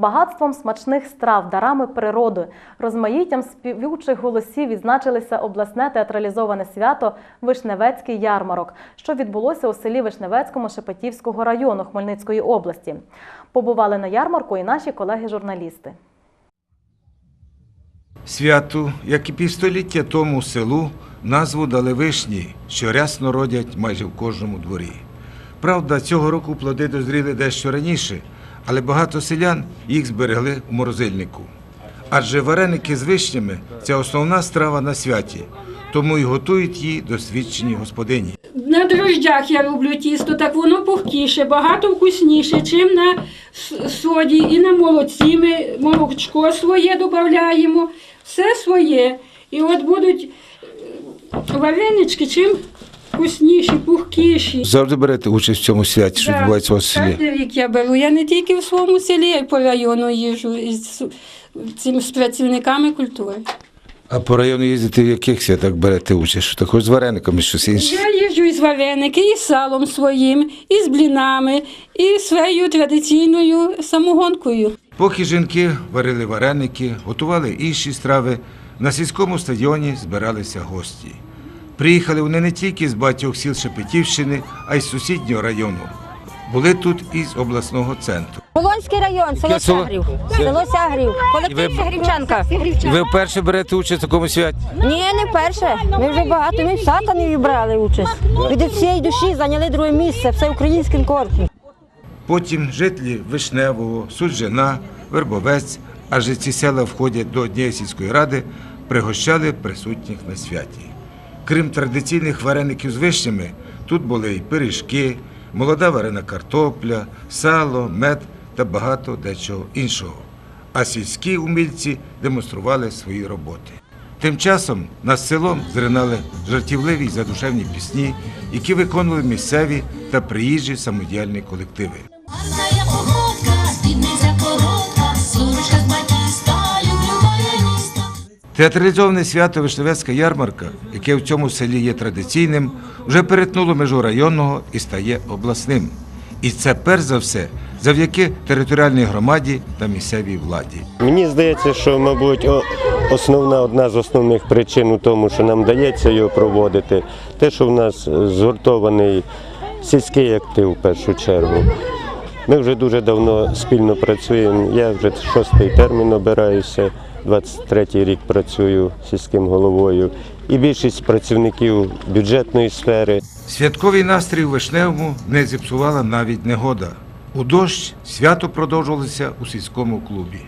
Багатством смачних страв, дарами природи, розмаїттям співучих голосів відзначилися обласне театралізоване свято Вишневецький ярмарок, що відбулося у селі Вишневецькому Шепетівського району Хмельницької області. Побували на ярмарку і наші колеги-журналісти. Святу, як і півстоліття тому селу, назву дали вишні, що рясно родять майже в кожному дворі. Правда, цього року плоди дозріли дещо раніше, але багато селян їх зберегли у морозильнику. Адже вареники з вишнями це основна страва на святі, тому й готують її досвідчені господині. На дрожжах я роблю тісто, так воно пухкіше, багато вкусніше, чим на соді і на молоці. Ми молочко своє додаємо, все своє. І от будуть варенички чим вкусніші, пухкіші. Завжди берете участь в цьому святі, що Да, відбувається у вас в селі. Кожен рік я беру. Я не тільки в своєму селі, а й по району їжу із цим з працівниками культури. А по району їздите в яких святах берете участь? Що також з варениками, щось інше? Я їжджу із вареники, із салом своїм, і з блінами, і своєю традиційною самогонкою. Поки жінки варили вареники, готували інші страви, на сільському стадіоні збиралися гості. Приїхали вони не тільки з багатьох сіл Шепетівщини, а й з сусіднього району. Були тут і з обласного центру. Полонський район, село Сягрів. Село Сягрів. Колектив Грівчанка. Ви вперше берете участь у такому святі? Ні, не вперше. Ми вже багато. Ми в сатані брали участь. Від всієї душі зайняли друге місце, всеукраїнським корпусом. Потім жителі Вишневого, Суджина, Вербовець, адже ці села входять до однієї сільської ради, пригощали присутніх на святі. Крім традиційних вареників з вишнями, тут були і пиріжки, молода варена картопля, сало, мед та багато дечого іншого. А сільські умільці демонстрували свої роботи. Тим часом над селом зринали жартівливі й задушевні пісні, які виконували місцеві та приїжджі самодіяльні колективи. Театралізоване свято Вишневецька ярмарка, яке в цьому селі є традиційним, вже перетнуло межу районного і стає обласним. І це перш за все завдяки територіальній громаді та місцевій владі. Мені здається, що, мабуть, основна одна з основних причин у тому, що нам дається його проводити, те, що в нас згуртований сільський актив в першу чергу. Ми вже дуже давно спільно працюємо. Я вже шостий термін обираюся, 23-й рік працюю сільським головою. І більшість працівників бюджетної сфери. Святковий настрій у Вишневому не зіпсувала навіть негода. У дощ свято продовжувалося у сільському клубі.